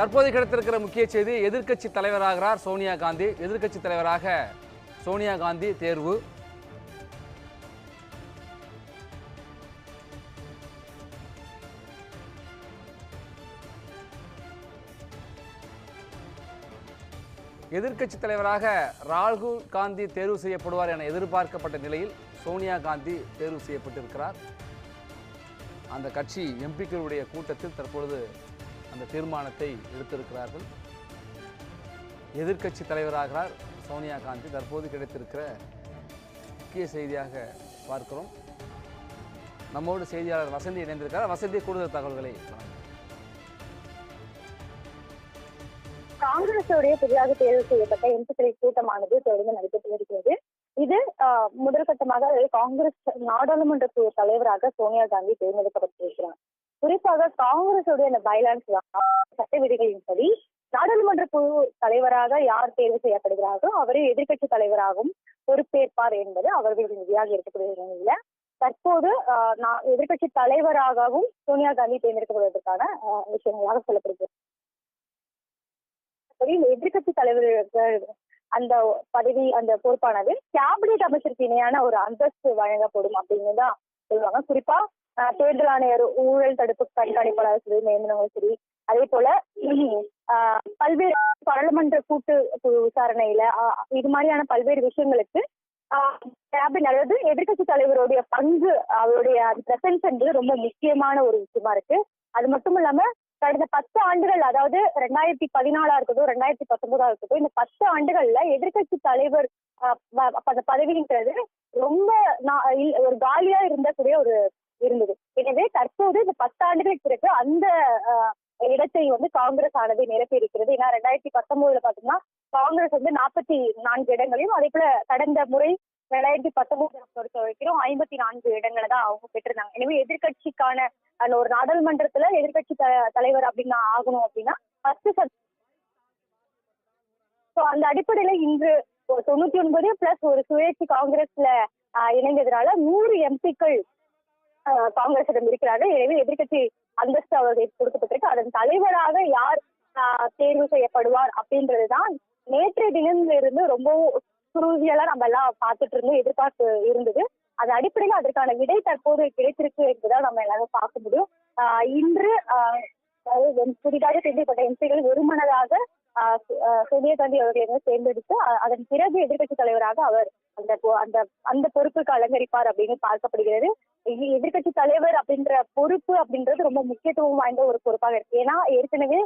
தற்போது கிடைத்திருக்கிற முக்கிய செய்தி எதிர்க்கட்சி தலைவராகிறார் சோனியா காந்தி. எதிர்க்கட்சி தலைவராக சோனியா காந்தி தேர்வு. எதிர்க்கட்சி தலைவராக ராகுல் காந்தி தேர்வு செய்யப்படுவார் என எதிர்பார்க்கப்பட்ட நிலையில் சோனியா காந்தி தேர்வு செய்யப்பட்டிருக்கிறார். அந்த கட்சி எம்பிக்களுடைய கூட்டத்தில் தற்பொழுது அந்த தீர்மானத்தை எடுத்திருக்கிறார்கள். எதிர்க்கட்சி தலைவராகிறார் சோனியா காந்தி. தற்போது கிடைத்திருக்கிற முக்கிய செய்தியாக பார்க்கிறோம். நம்மோடு செய்தியாளர் வசந்தி இணைந்திருக்கிறார். வசந்தி கூடுதல் தகவல்களை வழங்குகிறார். காங்கிரஸோடைய புதிதாக தேர்வு செய்யப்பட்ட எம்பிக்களை கூட்டமானது தொடர்ந்து நடைபெற்று வருகிறது. இது ஆஹ், முதல் கட்டமாக காங்கிரஸ் நாடாளுமன்ற தலைவராக சோனியா காந்தி தேர்ந்தெடுக்கப்பட்டிருக்கிறார். குறிப்பாக காங்கிரசுடைய அந்த பைலான்ஸ் சட்ட விதிகளின்படி நாடாளுமன்ற குழு தலைவராக யார் தேர்வு செய்யப்படுகிறார்களோ அவரே எதிர்கட்சி தலைவராகவும் பொறுப்பேற்பார் என்பது அவர்களுடைய விதியாக இருக்கக்கூடிய நிலையில தற்போது ஆஹ், நான் எதிர்க்கட்சி தலைவராகவும் சோனியா காந்தி தேர்ந்தெடுக்கப்படுவதற்கான விஷயங்களாக சொல்லப்படுகிறது. எதிர்கட்சி தலைவர்கள் எதிர்க்கட்சி அந்த பதவி அந்த பொறுப்பானது கேபினெட் அமைச்சருக்கு இணையான ஒரு அந்தஸ்து வழங்கப்படும் அப்படின்னு தான் சொல்லுவாங்க. குறிப்பா தேர்தல் ஆணையர் ஊழல் தடுப்பு கண்காணிப்பாளர் சரி நியமனங்களும் சரி. அதே போல ஆஹ், பல்வேறு பாராளுமன்ற கூட்டு குழு விசாரணையில இது மாதிரியான பல்வேறு விஷயங்களுக்கு கேபின் அதாவது எதிர்கட்சி தலைவருடைய பங்கு அவருடைய பிரசன்ஸ் என்பது ரொம்ப முக்கியமான ஒரு விஷயமா இருக்கு. அது மட்டும் இல்லாம கடந்த பத்து ஆண்டுகள் அதாவது ரெண்டாயிரத்தி பதினாலா இருக்கட்டும் ரெண்டாயிரத்தி பத்தொன்பதா இருக்கட்டும் இந்த பத்து ஆண்டுகள்ல எதிர்க்கட்சி தலைவர் ஆஹ், அந்த பதவின்றது ரொம்ப ஒரு காலியா இருந்தக்கூடிய ஒரு இருந்தது. எனவே தற்போது இந்த பத்தாண்டுகளுக்கு பிறகு அந்த இடத்தை வந்து காங்கிரஸ் ஆனது நிரப்பி இருக்கிறது ஏன்னா ரெண்டாயிரத்தி பத்தொன்பதுல பாத்தீங்கன்னா காங்கிரஸ் வந்து நாற்பத்தி நான்கு இடங்களையும் அதே போல கடந்த முறை ரெண்டாயிரத்தி பத்தொன்பது பொறுத்த வரைக்கும் ஐம்பத்தி நான்கு இடங்களை தான் அவங்க பெற்றிருந்தாங்க. எனவே எதிர்க்கட்சிக்கான அந்த ஒரு நாடாளுமன்றத்துல எதிர்கட்சி த- தலைவர் அப்படின்னு ஆகணும் அப்படின்னா பத்து சோ அந்த அடிப்படையில இன்று தொண்ணூத்தி ஒன்பது பிளஸ் ஒரு சுயேட்சை காங்கிரஸ்ல இணைந்ததுனால நூறு எம்பிக்கள் காங்கிரசிடம் இருக்கிறார்கள் எனவே எதிர்கட்சி அந்தஸ்து அவர்களுக்கு கொடுக்கப்பட்டிருக்கு. அதன் தலைவராக யார் ஆஹ், தேர்வு செய்யப்படுவார் அப்படின்றதுதான் நேற்றைய தினம்ல இருந்து ரொம்ப குருவியலா நம்ம எல்லாம் பார்த்துட்டு இருந்தோம் எதிர்பார்ப்பு இருந்தது. அது அடிப்படையில் அதற்கான விடை தற்போது கிடைத்திருக்கு என்பதால் நம்ம எல்லாரும் பார்க்க முடியும். ஆஹ் இன்று ஆஹ் அதாவது புதிதாக தேர்ந்தெடுக்கப்பட்ட எம்பிகள் ஒருமனதாக ஆஹ் சோனியா காந்தி அவர்களை வந்து தேர்ந்தெடுத்து அதன் பிறகு எதிர்கட்சி தலைவராக அவர் அந்த அந்த அந்த பொறுப்புக்கு அலங்கரிப்பார் அப்படின்னு பார்க்கப்படுகிறது. எதிர்கட்சி தலைவர் அப்படின்ற பொறுப்பு அப்படின்றது ரொம்ப முக்கியத்துவம் வாய்ந்த ஒரு பொறுப்பாக இருக்கு. ஏன்னா ஏற்கனவே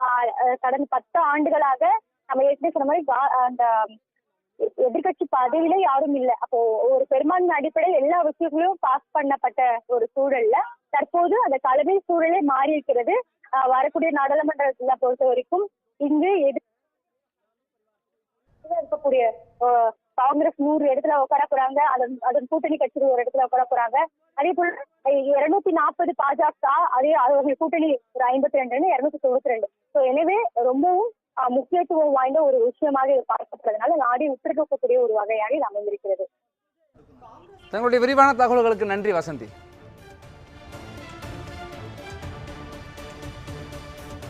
ஆஹ் கடந்த பத்து ஆண்டுகளாக நம்ம ஏற்கனவே சொன்ன மாதிரி அந்த எதிர்க்கட்சி பதவியில யாரும் இல்ல. அப்போ ஒரு பெரும்பான்மை அடிப்படையில் எல்லா விஷயங்களும் பாஸ் பண்ணப்பட்ட ஒரு சூழல்ல தற்போது அந்த தலைமை சூழலே மாறி இருக்கிறது. வரக்கூடிய நாடாளுமன்றத்துல பொறுத்த வரைக்கும் இங்கு எதிர் இருக்கக்கூடிய காங்கிரஸ் நூறு இடத்துல உட்கார போறாங்க அதன் அதன் கூட்டணி கட்சிகள் ஒரு இடத்துல உட்கார போறாங்க. அதே போல இருநூத்தி நாற்பது பாஜக அதே அவங்க கூட்டணி ஒரு ஐம்பத்தி ரெண்டு இருநூத்தி தொண்ணூத்தி ரெண்டு ஸோ எனவே ரொம்பவும் முக்கியத்துவம் வாய்ந்த ஒரு விஷயமாக இது பார்க்கப்படுறதுனால நாடி உத்திருக்கக்கூடிய ஒரு வகையாக இது அமைந்திருக்கிறது. தங்களுடைய விரிவான தகவல்களுக்கு நன்றி வசந்தி.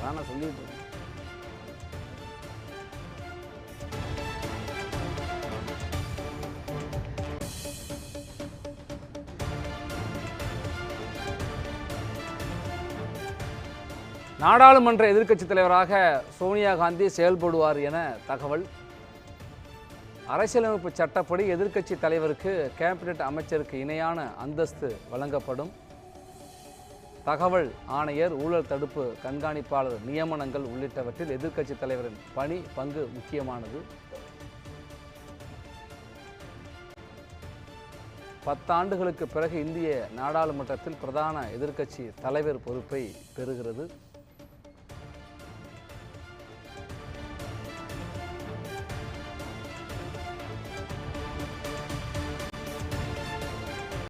நான் சொல்லிட்டு நாடாளுமன்ற எதிர்க்கட்சி தலைவராக சோனியா காந்தி செயல்படுவார் என தகவல். அரசியலமைப்பு சட்டப்படி எதிர்க்கட்சி தலைவருக்கு கேபினெட் அமைச்சருக்கு இணையான அந்தஸ்து வழங்கப்படும். தகவல் ஆணையர் ஊழல் தடுப்பு கண்காணிப்பாளர் நியமனங்கள் உள்ளிட்டவற்றில் எதிர்க்கட்சி தலைவரின் பணி பங்கு முக்கியமானது. பத்தாண்டுகளுக்கு பிறகு இந்திய நாடாளுமன்றத்தில் பிரதான எதிர்க்கட்சி தலைவர் பொறுப்பை பெறுகிறது.